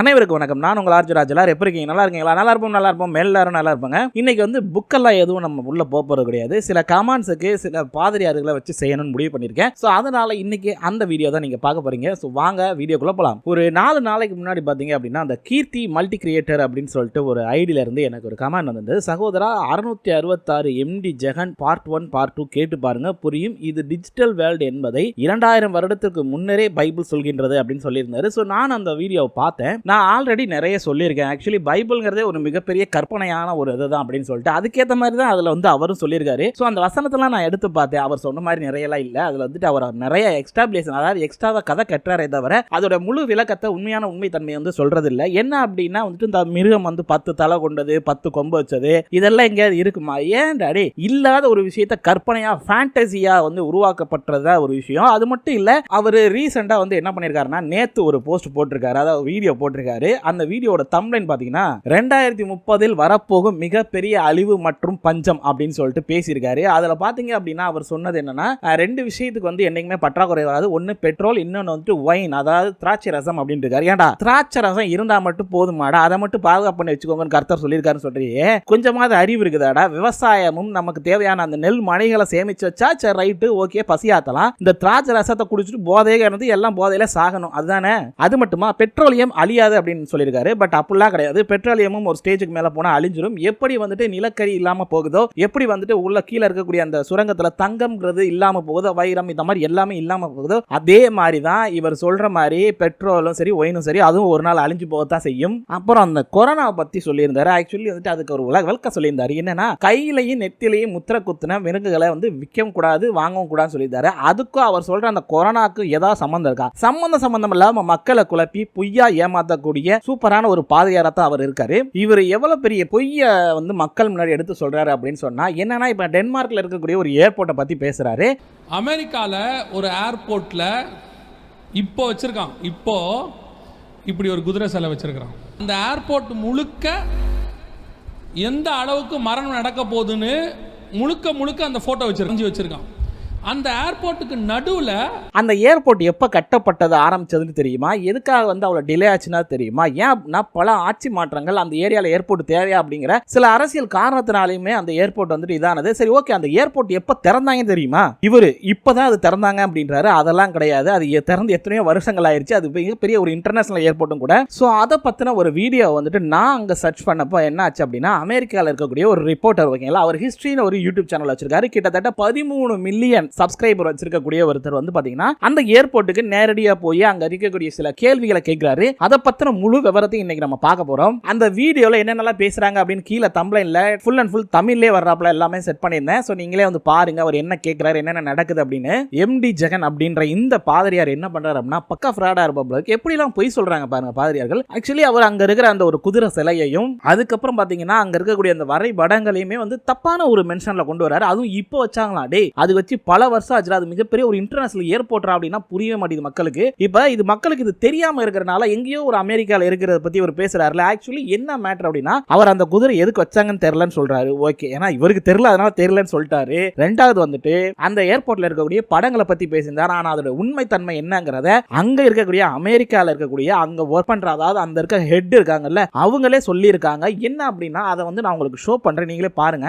அனைவருக்கும் வணக்கம். நான் உங்கள் ஆர்ஜி ராஜ் எல்லாரும் எப்படி இருக்கீங்க நல்லா இருக்கீங்களா? நல்லா இருப்போம் நல்லா இருப்போம். எல்லாரும் நல்லா இருப்பாங்க. இன்னைக்கு வந்து புக்கெல்லாம் எதுவும் நம்ம உள்ள போக போறது கிடையாது. சில கமாண்ட்ஸுக்கு சில பாதிரியார்களை வச்சு செய்யணும்னு முடிவு பண்ணியிருக்கேன். ஸோ அதனால இன்னைக்கு அந்த வீடியோ தான் நீங்க பார்க்க போறீங்க. ஸோ வாங்க வீடியோக்குள்ள போகலாம் ஒரு நாலு நாளைக்கு முன்னாடி பார்த்தீங்க அப்படின்னா அந்த கீர்த்தி மல்டி கிரியேட்டர் அப்படின்னு சொல்லிட்டு ஒரு ஐடியில இருந்து எனக்கு ஒரு கமெண்ட் வந்தது சகோதரா அறுநூத்தி அறுபத்தாறு MD Jagan part one part two கேட்டு பாருங்க. புரியும். இது டிஜிட்டல் வேர்ல்டு என்பதை இரண்டாயிரம் வருடத்திற்கு முன்னரே பைபிள் சொல்கின்றது அப்படின்னு சொல்லியிருந்தாரு. ஸோ நான் அந்த வீடியோவை பார்த்தேன். நான் ஆல்ரெடி நிறைய சொல்லியிருக்கேன். ஆக்சுவலி பைபிள்ங்கிறதே ஒரு மிகப்பெரிய கற்பனையான ஒரு இதுதான் அப்படின்னு சொல்லிட்டு அதுக்கேற்ற மாதிரி தான் அதில் வந்து அவரும் சொல்லியிருக்காரு. ஸோ அந்த வசனத்தெல்லாம் நான் எடுத்து பார்த்தேன். அவர் சொன்ன மாதிரி நிறையலாம் இல்லை. அதில் வந்துட்டு அவர் நிறைய எக்ஸ்டாப்ளேஷன் அதாவது எக்ஸ்ட்ராவாக கதை கட்டுறாரே தவிர அதோட முழு விளக்கத்தை உண்மையான உண்மை தன்மை வந்து சொல்றது இல்லை என்ன அப்படின்னா வந்துட்டு இந்த மிருகம் வந்து பத்து தலை கொண்டது பத்து கொம்பு வச்சது இதெல்லாம் எங்கேயாவது இருக்குமா? ஏன் டாடி? இல்லாத ஒரு விஷயத்த கற்பனையா ஃபேண்டசியா வந்து உருவாக்கப்பட்டதா ஒரு விஷயம். அது மட்டும் இல்ல அவர் ரீசெண்டா வந்து என்ன பண்ணிருக்காருன்னா நேத்து ஒரு போஸ்ட் போட்டிருக்காரு. அதாவது வீடியோ போட்டிருக்காரு. போட்டிருக்காரு. அந்த வீடியோட தம்லைன் பார்த்தீங்கன்னா ரெண்டாயிரத்தி முப்பதில் வரப்போகும் மிகப்பெரிய அழிவு மற்றும் பஞ்சம் அப்படின்னு சொல்லிட்டு பேசியிருக்காரு. அதில் பார்த்தீங்க அப்படின்னா அவர் சொன்னது என்னன்னா ரெண்டு விஷயத்துக்கு வந்து என்னைக்குமே பற்றாக்குறை வராது. ஒன்று பெட்ரோல் இன்னொன்று வந்துட்டு ஒயின் அதாவது திராட்சை ரசம் அப்படின்னு இருக்காரு. ஏன்டா திராட்சை ரசம் இருந்தால் மட்டும் போதுமாடா அதை மட்டும் பாதுகாப்பு பண்ணி வச்சுக்கோங்கன்னு கருத்தர் சொல்லியிருக்காருன்னு சொல்றியே கொஞ்சமாவது அறிவு இருக்குதாடா? விவசாயமும் நமக்கு தேவையான அந்த நெல் மனைகளை சேமிச்சு வச்சா சரி ரைட்டு ஓகே பசியாத்தலாம். இந்த திராட்சை ரசத்தை குடிச்சிட்டு போதையே இருந்து எல்லாம் போதையில சாகணும். அதுதானே? அது மட்டுமா? பெட்ரோலியம் அழியாது அப்படின்னு சொல்லியிருக்காரு. பட் அப்படிலாம் கிடையாது. பெட்ரோலியமும் ஒரு ஸ்டேஜுக்கு மேல போனா அழிஞ்சிரும். எப்படி வந்துட்டு நிலக்கரி இல்லாம போகுதோ எப்படி வந்துட்டு உள்ள கீழே இருக்கக்கூடிய அந்த சுரங்கத்துல தங்கம்ங்கிறது இல்லாம போகுதோ வைரம் இந்த மாதிரி எல்லாமே இல்லாம போகுதோ அதே மாதிரி தான் இவர் சொல்ற மாதிரி பெட்ரோலும் சரி ஒயினும் சரி அதுவும் ஒரு நாள் அழிஞ்சு போகத்தான் செய்யும். அப்புறம் அந்த கொரோனாவை பத்தி சொல்லியிருந்தாரு. ஆக்சுவலி வந்துட்டு அதுக்கு ஒரு உலக விளக்க சொல்லியிருந்தாரு. என்னன்னா கையிலையும் நெத்திலையும் முத்திர குத்துன விலங்குகளை வந்து விற்கவும் கூடாது வாங்கவும் கூடாதுன்னு சொல்லியிருந்தாரு. அதுக்கும் அவர் சொல்ற அந்த கொரோனாக்கு ஏதாவது சம்மந்தம் இருக்கா? சம்மந்தம் சம்மந்தம் இல்லாம மக்களை குழப்பி பொய்யா ஏமாத்தக்கூடிய சூப்பரான ஒரு பாதையாரா தான் அவர் இருக்காரு. இவர் எவ்வளவு பெரிய பொய்ய வந்து மக்கள் முன்னாடி எடுத்து சொல்றாரு அப்படின்னு சொன்னா என்னன்னா இப்ப டென்மார்க்ல இருக்கக்கூடிய ஒரு ஏர்போர்ட்டை பத்தி பேசுறாரு. அமெரிக்கால ஒரு ஏர்போர்ட்ல இப்போ வச்சிருக்கான். இப்போ இப்படி ஒரு குதிரை சிலை வச்சிருக்கிறான். அந்த ஏர்போர்ட் முழுக்க எந்த அளவுக்கு மரணம் நடக்க போகுதுன்னு முழுக்க முழுக்க அந்த ஃபோட்டோ வச்சிருக்கான் வச்சிருக்கான். அந்த ஏர்போர்ட்டுக்கு நடுவில் அந்த ஏர்போர்ட் எப்போ கட்டப்பட்டது ஆரம்பிச்சதுன்னு தெரியுமா? எதுக்காக வந்து அவ்வளோ டிலே ஆச்சுன்னா தெரியுமா? ஏன் அப்படின்னா பல ஆட்சி மாற்றங்கள் அந்த ஏரியாவில் ஏர்போர்ட் தேவையா அப்படிங்கிற சில அரசியல் காரணத்தினாலையுமே அந்த ஏர்போர்ட் வந்துட்டு இதானது. சரி ஓகே அந்த ஏர்போர்ட் எப்போ திறந்தாங்கன்னு தெரியுமா? இவர் இப்போ தான் அது திறந்தாங்க அப்படின்றாரு. அதெல்லாம் கிடையாது. அது திறந்து எத்தனையோ வருஷங்கள் ஆயிடுச்சு அது பெரிய ஒரு இன்டர்நேஷனல் ஏர்போர்ட்டும் கூட. ஸோ அதை பற்றின ஒரு வீடியோ வந்துட்டு நான் அங்கே சர்ச் பண்ணப்போ என்ன ஆச்சு அப்படின்னா அமெரிக்காவில் இருக்கக்கூடிய ஒரு ரிப்போர்ட்டர் ஓகேங்களா அவர் ஹிஸ்ட்ரின்னு ஒரு யூடியூப் சேனல் வச்சிருக்காரு. கிட்டத்தட்ட பதிமூணு மில்லியன் சப்ஸ்கிரைபர் வச்சிருக்கக்கூடிய ஒருத்தர் வந்து பாத்தீங்கன்னா அந்த ஏர்போர்ட்டுக்கு நேரடியா போய் அங்க இருக்கக்கூடிய சில கேள்விகளை கேட்கிறாரு அதை பத்தின முழு விவரத்தையும் இன்னைக்கு நம்ம பார்க்க போறோம். அந்த வீடியோல என்னென்னலாம் பேசுறாங்க அப்படின்னு கீழே தம்ப்லைன்ல ஃபுல் அண்ட் ஃபுல் தமிழ்லேயே வர்றாப்புல எல்லாமே செட் பண்ணியிருந்தேன். ஸோ நீங்களே வந்து பாருங்க அவர் என்ன கேட்கிறாரு என்னென்ன நடக்குது அப்படின்னு. எம்டி ஜெகன் அப்படின்ற இந்த பாதிரியார் என்ன பண்றாரு அப்படின்னா பக்கா ஃப்ராடா இருப்பவர்களுக்கு எப்படிலாம் பொய் சொல்றாங்க பாருங்க பாதிரியார்கள். ஆக்சுவலி அவர் அங்க இருக்கிற அந்த ஒரு குதிரை சிலையையும் அதுக்கப்புறம் பாத்தீங்கன்னா அங்க இருக்கக்கூடிய அந்த வரைபடங்களையுமே வந்து தப்பான ஒரு மென்ஷன்ல கொண்டு வராரு அதுவும் இப்போ வச்சாங்களா டே அது வச்சு பல வருஷம் ஆச்சு அது மிகப்பெரிய ஒரு இன்டர்நேஷனல் ஏர்போர்ட்டா அப்படின்னா புரியவே மாட்டேங்குது மக்களுக்கு. இப்போ இது மக்களுக்கு இது தெரியாம இருக்கிறனால எங்கேயோ ஒரு அமெரிக்காவில் இருக்கிறத பத்தி அவர் பேசுறாருல ஆக்சுவலி என்ன மேட்டர் அப்படின்னா அவர் அந்த குதிரை எதுக்கு வச்சாங்கன்னு தெரியலன்னு சொல்றாரு. ஓகே ஏன்னா இவருக்கு தெரியல அதனால தெரியலன்னு சொல்லிட்டாரு. ரெண்டாவது வந்துட்டு அந்த ஏர்போர்ட்ல இருக்கக்கூடிய படங்களை பத்தி பேசியிருந்தார். ஆனா அதோட உண்மை தன்மை என்னங்கிறத அங்க இருக்கக்கூடிய அமெரிக்காவில் இருக்கக்கூடிய அங்க ஒர்க் பண்ற அதாவது அந்த இருக்க ஹெட் இருக்காங்கல்ல அவங்களே சொல்லியிருக்காங்க. என்ன அப்படின்னா அதை வந்து நான் உங்களுக்கு ஷோ பண்றேன். நீங்களே பாருங்க.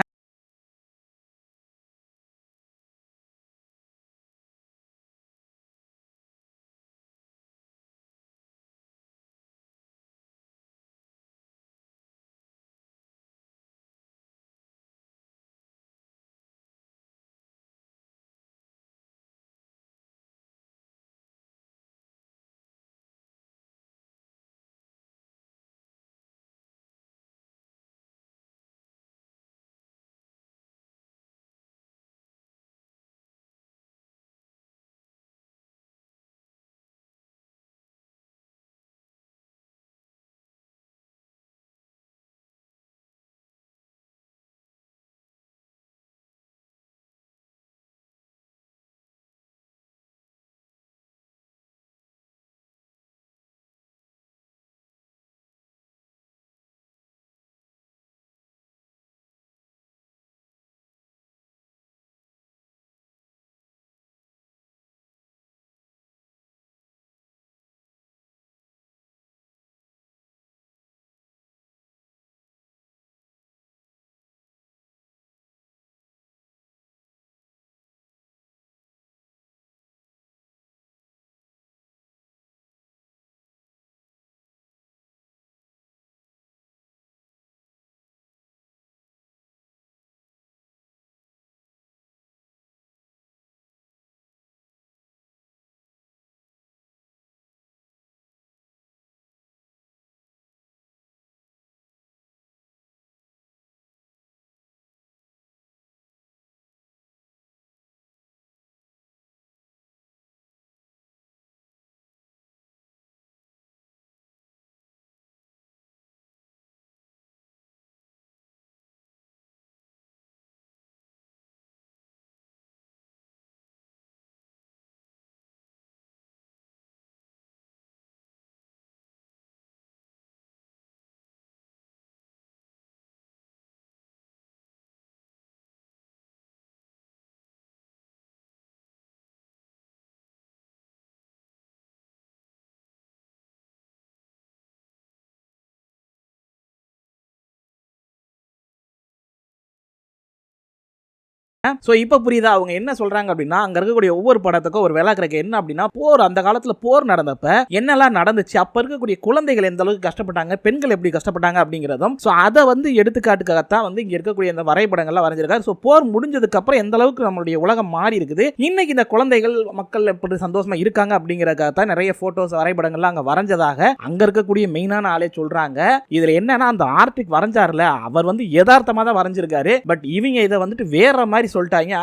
ஸோ இப்போ புரியுதா? அவங்க என்ன சொல்றாங்க அப்படின்னா அங்க இருக்கக்கூடிய ஒவ்வொரு படத்துக்கும் ஒரு விளா கிடைக்க என்ன அப்படின்னா போர் அந்த காலத்துல போர் நடந்தப்ப என்னெல்லாம் நடந்துச்சு? அப்ப இருக்கக்கூடிய குழந்தைகள் எந்த அளவுக்கு கஷ்டப்பட்டாங்க? பெண்கள் எப்படி கஷ்டப்பட்டாங்க அப்படிங்கிறதும் ஸோ அதை வந்து எடுத்துக்காட்டுக்காகத்தான் வந்து இங்க இருக்கக்கூடிய இந்த வரைபடங்கள்லாம் வரைஞ்சிருக்காரு ஸோ போர் முடிஞ்சதுக்கு அப்புறம் எந்த அளவுக்கு நம்மளுடைய உலகம் மாறி இருக்குது? இன்னைக்கு இந்த குழந்தைகள் மக்கள் எப்படி சந்தோஷமா இருக்காங்க அப்படிங்கறதுக்காகத்தான் நிறைய போட்டோஸ் வரைபடங்கள்லாம் அங்க வரைஞ்சதாக அங்க இருக்கக்கூடிய மெயினான ஆளே சொல்றாங்க. இதுல என்னன்னா அந்த ஆர்டிக் வரைஞ்சாருல அவர் வந்து யதார்த்தமா தான் வரைஞ்சிருக்காரு. பட் இவங்க இதை வந்துட்டு வேற மாதிரி சொல்லிட்டாங்க.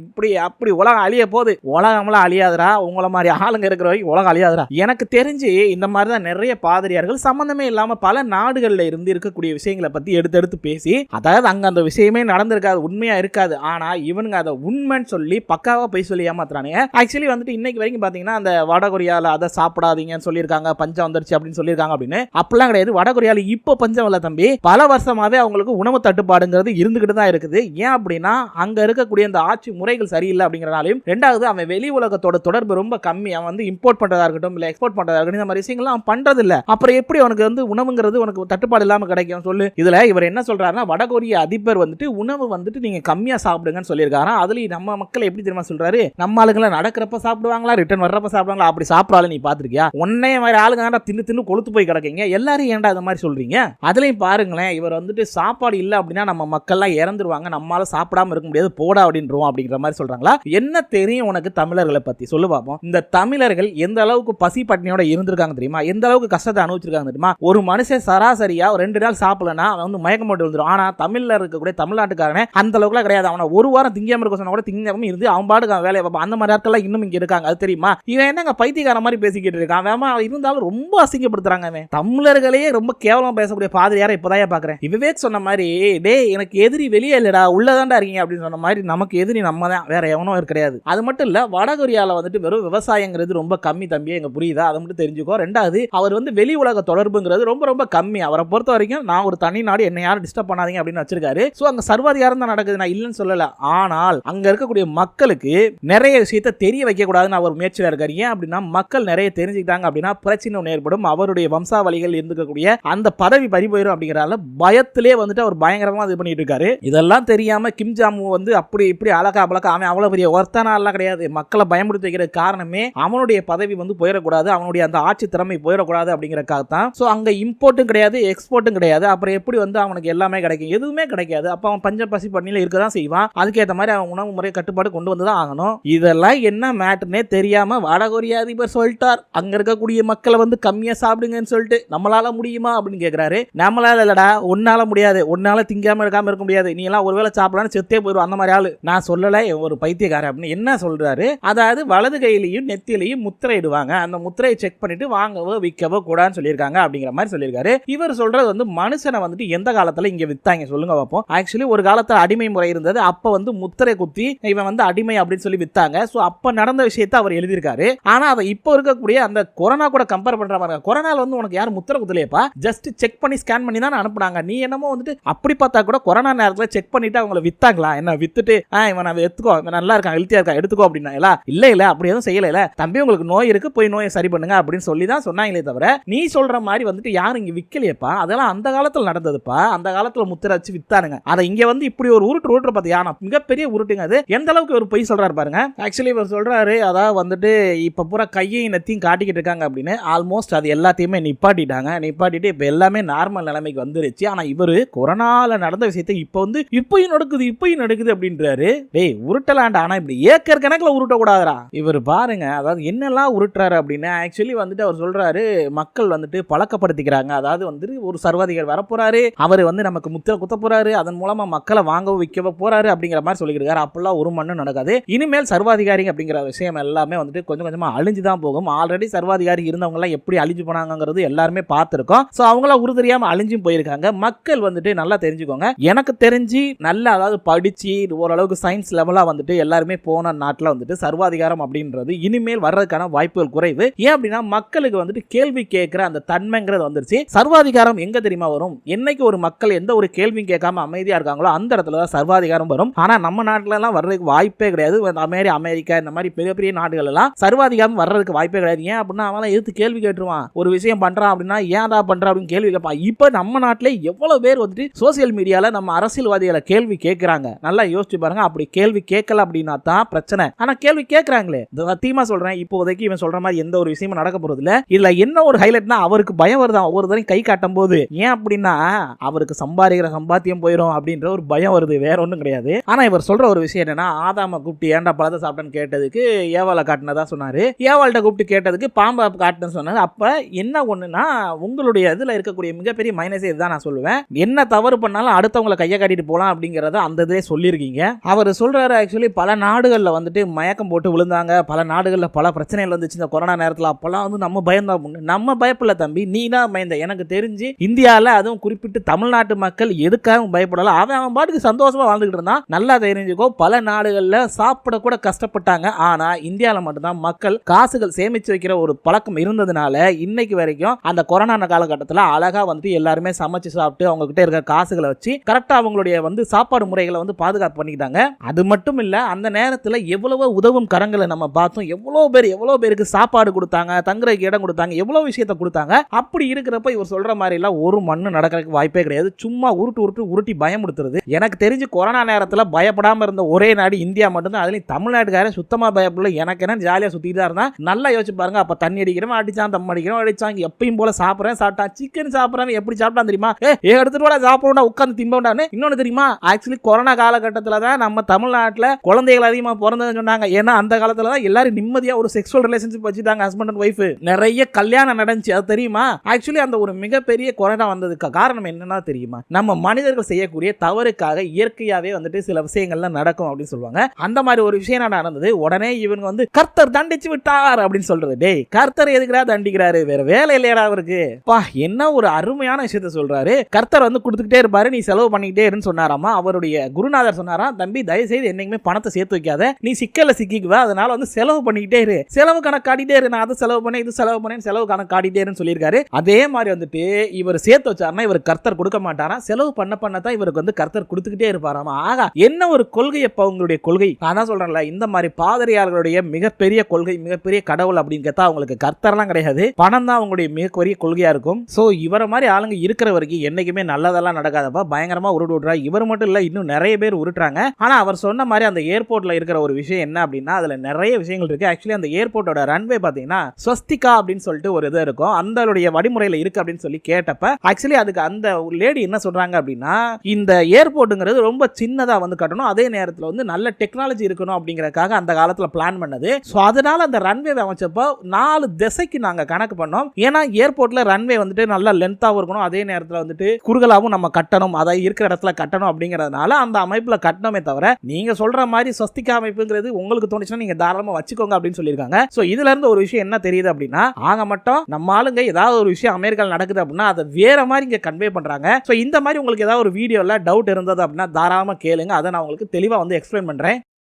இப்படி அப்படி உலகம் அழிய போகுது. உலகம்லாம் அழியாதுடா. உங்களை மாதிரி ஆளுங்க இருக்கிற வரைக்கும் உலகம் அழியாதுடா. எனக்கு தெரிஞ்சு இந்த மாதிரி தான் நிறைய பாதிரியார்கள் சம்பந்தமே இல்லாம பல நாடுகள்ல இருந்து இருக்கக்கூடிய விஷயங்களை பத்தி எடுத்து எடுத்து பேசி அதாவது அங்க அந்த விஷயமே நடந்திருக்காது உண்மையா இருக்காது. ஆனா இவனுங்க அதை உண்மைன்னு சொல்லி பக்காவா போய் சொல்லி ஏமாத்துறானுங்க. ஆக்சுவலி வந்துட்டு இன்னைக்கு வரைக்கும் பாத்தீங்கன்னா அந்த வடகொரியால அதை சாப்பிடாதீங்கன்னு சொல்லியிருக்காங்க பஞ்சம் வந்துருச்சு அப்படின்னு சொல்லியிருக்காங்க அப்படின்னு. அப்படிலாம் கிடையாது. வடகொரியால இப்போ பஞ்சம் இல்ல தம்பி. பல வருஷமாவே அவங்களுக்கு உணவு தட்டுப்பாடுங்கிறது இருந்துகிட்டு தான் இருக்குது. ஏன் அப்படின்னா அங்க இருக்கக்கூடிய அந்த ஆட்சி முறைகள் சரியில்லை அப்படிங்கிறனாலையும் ரெண்டாவது அவன் வெளி உலகத்தோட தொடர்பு ரொம்ப கம்மி. அவன் வந்து இம்போர்ட் பண்றதா இருக்கட்டும் இல்லை எக்ஸ்போர்ட் பண்றதா இருக்கட்டும் இந்த மாதிரி விஷயங்கள்லாம் அவன் பண்றது அப்புறம் எப்படி அவனுக்கு வந்து உணவுங்கிறது உனக்கு தட்டுப்பாடு இல்லாமல் கிடைக்கும்? சொல்லு. இதுல இவர் என்ன சொல்றாருன்னா வடகொரிய அதிபர் வந்துட்டு உணவு வந்துட்டு நீங்க கம்மியா சாப்பிடுங்கன்னு சொல்லியிருக்காரு அதுலயும் நம்ம மக்கள் எப்படி தெரியுமா சொல்றாரு? நம்ம ஆளுங்களை நடக்கிறப்ப சாப்பிடுவாங்களா? ரிட்டர்ன் வர்றப்ப சாப்பிடுவாங்களா? அப்படி சாப்பிடாலும் நீ பாத்திருக்கியா உன்னைய மாதிரி ஆளுங்க தின்னு தின்னு கொளுத்து போய் கிடக்கீங்க. எல்லாரும் ஏன்டா அந்த மாதிரி சொல்றீங்க? அதுலயும் பாருங்களேன் இவர் வந்துட்டு சாப்பாடு இல்லை அப்படின்னா நம்ம மக்கள்லாம் இறந்துருவாங்க. நம்மளால சாப்பிடாம இருக்க முடியாது. போடா அப்படின்றோம் அப்படிங்கிற மாதிரி சொல்றாங்களா? என்ன தெரியும் உனக்கு தமிழர்களை பத்தி? சொல்லு பார்ப்போம் இந்த தமிழர்கள் எந்த அளவுக்கு பசி பட்டினியோட இருந்திருக்காங்க தெரியுமா? எந்த அளவுக்கு கஷ்டத்தை அனுபவிச்சிருக்காங்க தெரியுமா? ஒரு மனுஷன் சராசரியா ஒரு ரெண்டு நாள் சாப்பிடலனா அவன் வந்து மயக்கம் போட்டு வந்துடும் ஆனா தமிழ்ல இருக்கக்கூடிய தமிழ்நாட்டுக்காரனே அந்த அளவுக்குலாம் கிடையாது. அவனை ஒரு வாரம் திங்காம இருக்க சொன்னா கூட திங்காம இருந்து அவன் பாட்டுக்கு வேலையை பார்ப்பான். அந்த மாதிரி ஆட்கள்லாம் இன்னும் இங்க இருக்காங்க. அது தெரியுமா? இவன் என்னங்க பைத்தியக்கார மாதிரி பேசிக்கிட்டு இருக்கான். வேமா இருந்தாலும் ரொம்ப அசிங்கப்படுத்துறாங்க அவன். தமிழர்களையே ரொம்ப கேவலமா பேசக்கூடிய பாதிரியாரை இப்பதான் பாக்குறேன். விவேக் சொன்ன மாதிரி டே எனக்கு எதிரி வெளியே இல்லடா. உள்ளதான்டா இருக்கீங்க. அப்படின்னு சொன்ன மாதிரி நமக்கு எதிரி நம்ம தான். வேற எவனோ கிடையாது. அது மட்டும் இல்ல வடகொரியால வந்துட்டு வெறும் விவசாயங்கிறது ரொம்ப கம்மி தம்பி எங்க புரியுதா? அதை மட்டும் தெரிஞ்சுக்கோ. ரெண்டாவது அவர் வந்து வெளி உலக தொடர்புங்கிறது ரொம்ப ரொம்ப கம்மி. அவரை பொறுத்த வரைக்கும் நான் ஒரு தனி நாடு என்ன யாரும் டிஸ்டர்ப் பண்ணாதீங்க அப்படின்னு வச்சிருக்காரு. ஸோ அங்க சர்வாதிகாரம் தான் நடக்குது. நான் இல்லைன்னு சொல்லல. ஆனால் அங்க இருக்கக்கூடிய மக்களுக்கு நிறைய விஷயத்தை தெரிய வைக்க கூடாதுன்னு அவர் முயற்சியில் இருக்காரு. ஏன் அப்படின்னா மக்கள் நிறைய தெரிஞ்சுக்கிட்டாங்க அப்படின்னா பிரச்சனை ஒன்று ஏற்படும். அவருடைய வம்சாவளிகள் இருந்துக்கக்கூடிய அந்த பதவி பறி போயிடும் அப்படிங்கிறனால பயத்திலே வந்துட்டு அவர் பயங்கரமா இது பண்ணிட்டு இருக்காரு. இதெல்லாம் தெரியாம கிம் ஜாமு வந்து அப்படி இப்படி அழகா பழக்கா அவன் அவ்வளோ பெரிய ஒருத்தனாலாம் கிடையாது. மக்களை பயமுறுத்தி வைக்கிற காரணமே அவனுடைய பதவி வந்து போயிடக்கூடாது அவனுடைய அந்த ஆட்சி திறமை போயிடக்கூடாது அப்படிங்கறக்காகத்தான் ஸோ அங்கே இம்போர்ட்டும் கிடையாது எக்ஸ்போர்ட்டும் கிடையாது. அப்புறம் எப்படி வந்து அவனுக்கு எல்லாமே கிடைக்கும்? எதுவுமே கிடைக்காது. அப்போ அவன் பஞ்ச பசி பண்ணியில் இருக்க தான் செய்வான். அதுக்கேற்ற மாதிரி அவன் உணவு முறை கட்டுப்பாடு கொண்டு வந்து தான் ஆகணும். இதெல்லாம் என்ன மேட்டர்னே தெரியாமல் வடகொரிய அதிபர் சொல்லிட்டார். அங்கே இருக்கக்கூடிய மக்களை வந்து கம்மியாக சாப்பிடுங்கன்னு சொல்லிட்டு நம்மளால முடியுமா அப்படின்னு கேட்குறாரு நம்மளால இல்லடா உன்னால முடியாது. உன்னால திங்காமல் இருக்காமல் இருக்க முடியாது. நீ எல்லாம் ஒருவேளை சாப்பிடலாம்னு செத்தே போயிடும் அந்த மாதிரி ஆளு நான் சொல்லல ஒரு பைத்தியக்காரன் அப்படின்னு. என்ன சொல்றாரு? அதாவது வலது கையிலையும் நெத்திலையும் முத்திரை இடுவாங்க அந்த முத்திரையை செக் பண்ணிட்டு வாங்கவோ விற்கவோ கூடாதுன்னு சொல்லியிருக்காங்க அப்படிங்கிற மாதிரி சொல்லியிருக்காரு. இவர் சொல்றது வந்து மனுஷனை வந்துட்டு எந்த காலத்துல இங்க வித்தாங்க சொல்லுங்க பார்ப்போம் ஆக்சுவலி ஒரு காலத்துல அடிமை முறை இருந்தது. அப்ப வந்து முத்திரை குத்தி இவன் வந்து அடிமை அப்படின்னு சொல்லி வித்தாங்க. ஸோ அப்ப நடந்த விஷயத்தை அவர் எழுதியிருக்காரு. ஆனா அதை இப்போ இருக்கக்கூடிய அந்த கொரோனா கூட கம்பேர் பண்ற மாதிரி கொரோனால வந்து உனக்கு யாரும் முத்திரை குத்தலையப்பா. ஜஸ்ட் செக் பண்ணி ஸ்கேன் பண்ணி தான் அனுப்புனாங்க. நீ என்னமோ வந்துட்டு அப்படி பார்த்தா கூட கொரோனா நேரத்தில் செக் பண்ணிட்டு அவங்கள வித்தாங்களா? என்ன எடுத்துட்டு ஆ இவன் நான் எடுத்துக்கோ இவன் நல்லா இருக்கான் ஹெல்த்தியாக இருக்கான் எடுத்துக்கோ அப்படின்னாங்களா இல்ல இல்ல அப்படி எதுவும் செய்யல இல்ல. தம்பி உங்களுக்கு நோய் இருக்கு போய் நோயை சரி பண்ணுங்க அப்படின்னு சொல்லி தான் சொன்னாங்களே தவிர நீ சொல்ற மாதிரி வந்துட்டு யாரும் இங்க விக்கலையப்பா. அதெல்லாம் அந்த காலத்துல நடந்ததுப்பா. அந்த காலத்துல முத்திர வச்சு வித்தானுங்க. அதை இங்க வந்து இப்படி ஒரு உருட்டு உருட்டு பார்த்தியா நான் மிகப்பெரிய உருட்டுங்க அது. எந்த அளவுக்கு ஒரு பொய் சொல்றாரு பாருங்க. ஆக்சுவலி இவர் சொல்றாரு அதாவது வந்துட்டு இப்ப பூரா கையையும் நெத்தையும் காட்டிக்கிட்டு இருக்காங்க அப்படின்னு. ஆல்மோஸ்ட் அது எல்லாத்தையுமே நிப்பாட்டிட்டாங்க. நிப்பாட்டிட்டு இப்ப எல்லாமே நார்மல் நிலைமைக்கு வந்துருச்சு. ஆனா இவரு கொரோனால நடந்த விஷயத்தை இப்போ வந்து இப்பயும் நடக்குது இப்பயும் நடக்குது அப்படின்றாரு. டேய் உருட்டலாண்டா ஆனா இப்படி ஏக்கர் கணக்கில் உருட்டக்கூடாதுரா இவர் பாருங்க அதாவது என்னெல்லாம் உருட்டுறாரு அப்படின்னு ஆக்சுவலி வந்துட்டு அவர் சொல்றாரு மக்கள் வந்துட்டு பழக்கப்படுத்திக்கிறாங்க. அதாவது வந்துட்டு ஒரு சர்வாதிகாரி வரப்போறாரு. அவர் வந்து நமக்கு முத்திர குத்த போறாரு. அதன் மூலமா மக்களை வாங்கவும் விற்கவோ போறாரு அப்படிங்கிற மாதிரி சொல்லியிருக்காரு அப்பெல்லாம் ஒரு மண்ணும் நடக்காது. இனிமேல் சர்வாதிகாரி அப்படிங்கிற விஷயம் எல்லாமே வந்துட்டு கொஞ்சம் கொஞ்சமா அழிஞ்சு தான் போகும். ஆல்ரெடி சர்வாதிகாரி இருந்தவங்க எல்லாம் எப்படி அழிஞ்சு போனாங்கிறது எல்லாருமே பார்த்துருக்கோம். ஸோ அவங்களாம் உறுதியாம அழிஞ்சும் போயிருக்காங்க. மக்கள் வந்துட்டு நல்லா தெரிஞ்சுக்கோங்க. எனக்கு தெரிஞ்சு நல்லா அதாவது படிச்சு ஓரளவுக்கு சயின்ஸ் லெவலாக வந்துட்டு எல்லாருமே போன நாட்டில் வந்துட்டு சர்வாதிகாரம் அப்படின்றது இனிமேல் வர்றதுக்கான வாய்ப்புகள் குறைவு. ஏன் அப்படின்னா மக்களுக்கு வந்துட்டு கேள்வி கேட்குற அந்த தன்மைங்கிறது வந்துருச்சு. சர்வாதிகாரம் எங்க தெரியுமா வரும்? என்னைக்கு ஒரு மக்கள் எந்த ஒரு கேள்வியும் கேட்காம அமைதியாக இருக்காங்களோ அந்த இடத்துல தான் சர்வாதிகாரம் வரும். ஆனால் நம்ம நாட்டிலலாம் வர்றதுக்கு வாய்ப்பே கிடையாது. அமெரி அமெரிக்கா இந்த மாதிரி பெரிய பெரிய நாடுகள் எல்லாம் சர்வாதிகாரம் வர்றதுக்கு வாய்ப்பே கிடையாது. ஏன் அப்படின்னா அவன் எதிர்த்து கேள்வி கேட்டுருவான். ஒரு விஷயம் பண்ணுறான் அப்படின்னா ஏன்டா பண்றான் அப்படின்னு கேள்வி கேட்பான். இப்போ நம்ம நாட்டிலே எவ்வளோ பேர் வந்துட்டு சோசியல் மீடியாவில் நம்ம அரசியல்வாதிகளை கேள்வி கேட்குறாங்க. நல்லா யோசிச்சு யோசிச்சு பாருங்க. அப்படி கேள்வி கேட்கல அப்படின்னா தான் பிரச்சனை. ஆனா கேள்வி கேட்கறாங்களே. சத்தியமா சொல்றேன். இப்போதைக்கு இவன் சொல்ற மாதிரி எந்த ஒரு விஷயமும் நடக்க போறது இல்ல. இதுல என்ன ஒரு ஹைலைட்னா அவருக்கு பயம் வருதான் ஒவ்வொரு தரையும் கை காட்டும் போது ஏன் அப்படின்னா அவருக்கு சம்பாதிக்கிற சம்பாத்தியம் போயிடும் அப்படின்ற ஒரு பயம் வருது. வேற ஒன்றும் கிடையாது. ஆனா இவர் சொல்ற ஒரு விஷயம் என்னன்னா ஆதாம கூப்பிட்டு ஏன்டா பழத்தை சாப்பிட்டேன்னு கேட்டதுக்கு ஏவாலை காட்டினதா சொன்னாரு. ஏவாள்கிட்ட கூப்பிட்டு கேட்டதுக்கு பாம்பை காட்டுன்னு சொன்னாரு. அப்ப என்ன ஒண்ணுன்னா உங்களுடைய இதுல இருக்கக்கூடிய மிகப்பெரிய மைனஸே இதுதான் நான் சொல்லுவேன். என்ன தவறு பண்ணாலும் அடுத்தவங்களை கையை காட்டிட்டு போலாம் அப்படிங்கறத அந்த இதே சொல்லியிருக்கீங்க. அவர் சொல்கிறாரு ஆக்சுவலி பல நாடுகளில் வந்துட்டு மயக்கம் போட்டு விழுந்தாங்க. பல நாடுகளில் பல பிரச்சனைகள் வந்துச்சு. இந்த கொரோனா நேரத்தில் அப்போல்லாம் வந்து நம்ம பயந்தோம் நம்ம பயப்படல தம்பி. நீ தான் பயந்த. எனக்கு தெரிஞ்சு இந்தியாவில் அதுவும் குறிப்பிட்டு தமிழ்நாட்டு மக்கள் எதுக்காகவும் பயப்படல. அவன் அவன் பாட்டுக்கு சந்தோஷமாக வாழ்ந்துகிட்டு இருந்தான். நல்லா தெரிஞ்சுக்கோ பல நாடுகளில் சாப்பிட கூட கஷ்டப்பட்டாங்க. ஆனால் இந்தியாவில் மட்டும்தான் மக்கள் காசுகள் சேமிச்சு வைக்கிற ஒரு பழக்கம் இருந்ததுனால இன்னைக்கு வரைக்கும் அந்த கொரோனா காலகட்டத்தில் அழகாக வந்துட்டு எல்லாருமே சமைச்சு சாப்பிட்டு அவங்ககிட்ட இருக்க இருக்கிற காசுகளை வச்சு கரெக்டாக அவங்களுடைய வந்து சாப்பாடு முறைகளை வந்து பாதுகாப்பு பண்ணிக்கிட்டாங்க. அது மட்டும் இல்ல அந்த நேரத்தில் எவ்வளவோ உதவும் கரங்களை நம்ம பார்த்தோம். எவ்வளோ பேர் எவ்வளோ பேருக்கு சாப்பாடு கொடுத்தாங்க தங்குறதுக்கு இடம் கொடுத்தாங்க எவ்வளோ விஷயத்த கொடுத்தாங்க. அப்படி இருக்கிறப்ப இவர் சொல்ற மாதிரி எல்லாம் ஒரு மண்ணு நடக்கிறதுக்கு வாய்ப்பே கிடையாது. சும்மா உருட்டு உருட்டு உருட்டி பயமுடுத்துறது எனக்கு தெரிஞ்சு கொரோனா நேரத்தில் பயப்படாம இருந்த ஒரே நாடு இந்தியா மட்டும்தான். அதுலயும் தமிழ்நாட்டுக்காரன் சுத்தமா பயப்படல. எனக்கு என்ன ஜாலியா சுற்றிட்டு தான் இருந்தான். நல்லா யோசிச்சு பாருங்க. அப்ப தண்ணி அடிக்கிறவன் அடிச்சான் தம் அடிக்கிறோம் அடிச்சான். எப்பயும் போல சாப்பிட்றேன் சாப்பிட்டான். சிக்கன் சாப்பிட்றவன் எப்படி சாப்பிட்டான் தெரியுமா? ஏ ஏ, எடுத்துட்டு கூட சாப்பிடணும் உட்காந்து திம்பவுண்டான்னு இன்னொன்னு தெரியுமா? ஆக்சுவலி கொரோனா காலகட்டத்தில் தான் நம்ம தமிழ்நாட்டில் குழந்தைகள் அதிகமாக பிறந்ததுன்னு சொன்னாங்க. ஏன்னா அந்த காலத்தில் தான் எல்லாரும் நிம்மதியாக ஒரு செக்ஷுவல் ரிலேஷன்ஷிப் வச்சுட்டாங்க ஹஸ்பண்ட் அண்ட் ஒய்ஃப் நிறைய கல்யாணம் நடந்துச்சு. அது தெரியுமா? ஆக்சுவலி அந்த ஒரு மிகப்பெரிய கொரோனா வந்ததுக்கு காரணம் என்னன்னா தெரியுமா? நம்ம மனிதர்கள் செய்யக்கூடிய தவறுக்காக இயற்கையாகவே வந்துட்டு சில விஷயங்கள்லாம் நடக்கும் அப்படின்னு சொல்லுவாங்க. அந்த மாதிரி ஒரு விஷயம் நடந்தது? உடனே இவங்க வந்து கர்த்தர் தண்டிச்சு விட்டார் அப்படின்னு சொல்றது. டேய் கர்த்தர் எதுக்குடா தண்டிக்கிறாரு? வேற வேலை இல்லையடா அவருக்கு. பா என்ன ஒரு அருமையான விஷயத்த சொல்றாரு. கர்த்தர் வந்து கொடுத்துக்கிட்டே இருப்பாரு. நீ செலவு பண்ணிக்கிட்டே இருன்னு சொன்னாராமா? அவருடைய குருநாதர் சொன்னாரா? சொன்னாராம் தம்பி தயவு செய்து என்னைக்குமே பணத்தை சேர்த்து வைக்காத. நீ சிக்கலில் சிக்கிக்குவ அதனால வந்து செலவு பண்ணிக்கிட்டே இரு. செலவு கணக்காடிட்டே இரு. நான் அதை செலவு பண்ணேன் இது செலவு பண்ணேன் செலவு கணக்கு காட்டிட்டே இருன்னு சொல்லியிருக்காரு. அதே மாதிரி வந்துட்டு இவர் சேர்த்து வச்சாருன்னா இவர் கர்த்தர் கொடுக்க மாட்டாரா? செலவு பண்ண பண்ண தான் இவருக்கு வந்து கர்த்தர் கொடுத்துக்கிட்டே இருப்பாராமா? ஆகா என்ன ஒரு கொள்கை அப்ப அவங்களுடைய கொள்கை? நான் தான் சொல்றேன்ல இந்த மாதிரி பாதிரியார்களுடைய மிகப்பெரிய கொள்கை மிகப்பெரிய கடவுள் அப்படின்னு கேட்டா அவங்களுக்கு கர்த்தர்லாம் கிடையாது. பணம் தான் அவங்களுடைய மிகப்பெரிய கொள்கையா இருக்கும். சோ இவரை மாதிரி ஆளுங்க இருக்கிற வரைக்கும் என்னைக்குமே நல்லதெல்லாம் நடக்காதப்பா. பயங்கரமா உருட்டு விடுறா இவர் மட்டும் இல்ல இன்னும் நிறைய பேர் உருட்டுறாங்க. ஆனா அவர் சொன்ன மாதிரி அந்த ஏர்போர்ட்ல இருக்கிற ஒரு விஷயம் என்ன அப்படின்னா அதுல நிறைய விஷயங்கள் இருக்கு. ஆக்சுவலி அந்த ஏர்போர்ட்டோட ரன்வே பாத்தீங்கன்னா ஸ்வஸ்திகா அப்படின்னு சொல்லிட்டு ஒரு இது இருக்கும். அந்தளுடைய வழிமுறையில் இருக்கு அப்படின்னு சொல்லி கேட்டப்ப ஆக்சுவலி அதுக்கு அந்த லேடி என்ன சொல்றாங்க அப்படின்னா இந்த ஏர்போர்ட்டுங்கிறது ரொம்ப சின்னதா வந்து கட்டணும். அதே நேரத்தில் வந்து நல்ல டெக்னாலஜி இருக்கணும் அப்படிங்கறதுக்காக அந்த காலத்துல பிளான் பண்ணது. ஸோ அதனால அந்த ரன்வே அமைச்சப்போ நாலு திசைக்கு நாங்க கணக்கு பண்ணோம். ஏன்னா ஏர்போர்ட்ல ரன்வே வந்துட்டு நல்லா லென்த்தாகவும் இருக்கணும். அதே நேரத்தில் வந்துட்டு குறுகலாகவும் நம்ம கட்டணும். அதை இருக்கிற இடத்துல கட்டணும் அப்படிங்கறதுனால அந்த அமைப்புல கட்டணமே தவிர நீங்க சொல்ற மாதிரி ஸ்வஸ்திகா அமைப்புங்கிறது உங்களுக்கு தோணுச்சுன்னா நீங்க தாராளமா வச்சுக்கோங்க அப்படின்னு சொல்லியிருக்காங்க. ஸோ இதுல இருந்து ஒரு விஷயம் என்ன தெரியுது அப்படின்னா ஆக மட்டும் நம்ம ஆளுங்க ஏதாவது ஒரு விஷயம் அமெரிக்காவில் நடக்குது அப்படின்னா அதை வேற மாதிரி இங்க கன்வே பண்றாங்க. ஸோ இந்த மாதிரி உங்களுக்கு ஏதாவது ஒரு வீடியோல டவுட் இருந்தது அப்படின்னா தாராளமா கேளுங்க. அதை நான் உங்களுக்கு தெளிவா வந்து எக்ஸ்பிளைன் பண்றேன்.